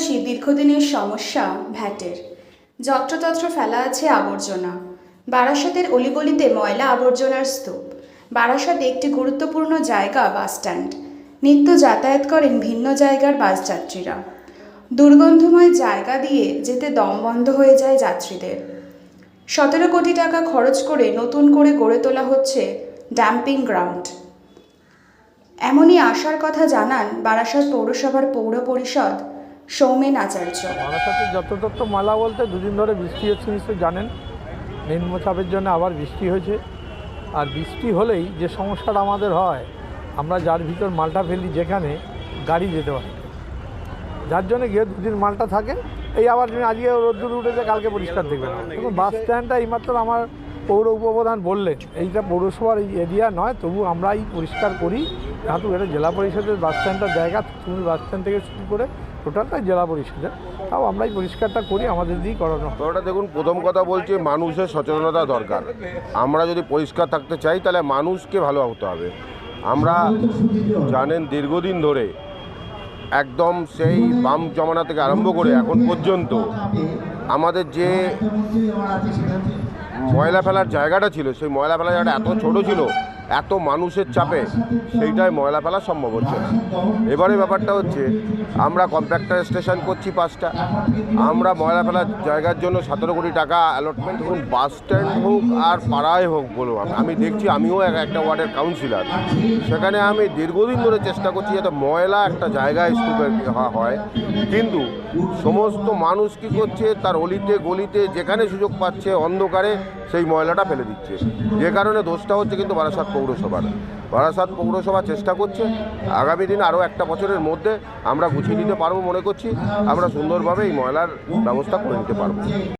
দীর্ঘদিনের সমস্যা ভ্যাটের। যত্রতত্র ফেলা আছে আবর্জনা। বারাসাতের অলিগলিতে ময়লা আবর্জনার স্তূপ। বারাসাতে একটি গুরুত্বপূর্ণ জায়গা বাসস্ট্যান্ড নিত্য যাতায়াত করেন ভিন্ন জায়গার বাসযাত্রীরা দুর্গন্ধময় জায়গা দিয়ে যেতে দম বন্ধ হয়ে যায় যাত্রীদের। সতেরো কোটি টাকা খরচ করে নতুন করে গড়ে তোলা হচ্ছে ড্যাম্পিং গ্রাউন্ড। এমনই আশার কথা জানান বারাসাত পৌরসভার পৌর পরিষদ সৌমেন আচার্য। বারাসাতে যত্রতত্র মালা বলতে দুদিন ধরে বৃষ্টি হচ্ছে নিশ্চয়ই জানেন। নিম্নচাপের জন্য আবার বৃষ্টি হয়েছে। আর বৃষ্টি হলেই যে সমস্যাটা আমাদের হয়, আমরা যার ভিতর মালটা ফেলি যেখানে, গাড়ি যেতে পারে। যার জন্য গিয়ে দুদিন মালটা থাকে, এই আবার আজকে রোদ্দুর উঠেছে, কালকে পরিষ্কার দেখবে না। বাস স্ট্যান্ডটা এইমাত্র আমার পৌর উপপ্রধান বললেন, এইটা পৌরসভার এই এরিয়া নয়, তবু আমরা এই পরিষ্কার করি। যেহেতু এটা জেলা পরিষদের বাস স্ট্যান্ডটার জায়গা, তুমি বাস স্ট্যান্ড থেকে শুরু করে টোটালটাই জেলা পরিষদের। তাও আমরা এই পরিষ্কারটা করি, আমাদের দিয়েই করানো হয়। ওটা দেখুন, প্রথম কথা বলছে, মানুষের সচেতনতা দরকার। আমরা যদি পরিষ্কার থাকতে চাই, তাহলে মানুষকে ভালো হতে হবে। আমরা জানেন, দীর্ঘদিন ধরে একদম সেই বাম জমানা থেকে আরম্ভ করে এখন পর্যন্ত আমাদের যে ময়লা ফেলার জায়গাটা ছিল সেই ময়লা ফেলার জায়গাটা এত ছোট ছিল এত মানুষের চাপে সেইটাই ময়লা ফেলা সম্ভব হচ্ছে এবারে ব্যাপারটা হচ্ছে, আমরা কম্প্যাক্টার স্টেশন করছি পাঁচটা। আমরা ময়লা ফেলার জায়গার জন্য সতেরো কোটি টাকা অ্যালটমেন্ট ধরুন বাস স্ট্যান্ড হোক আর পাড়ায় হোক বলুন আমি- দেখছি, আমিও এক একটা ওয়ার্ডের কাউন্সিলর সেখানে আমি দীর্ঘদিন ধরে চেষ্টা করছি যাতে ময়লা একটা জায়গায় স্তূপে হওয়া হয়। কিন্তু সমস্ত মানুষ কী করছে, তার অলিতে গলিতে যেখানে সুযোগ পাচ্ছে, অন্ধকারে সেই ময়লাটা ফেলে দিচ্ছে। যে কারণে দোষটা হচ্ছে কিন্তু বারাসাত পৌরসভার বারাসাত পৌরসভা চেষ্টা করছে। আগামী দিন আরও একটা বছরের মধ্যে আমরা গুছিয়ে নিতে পারব মনে করছি। আমরা সুন্দরভাবে এই ময়লার ব্যবস্থা করে নিতে পারব।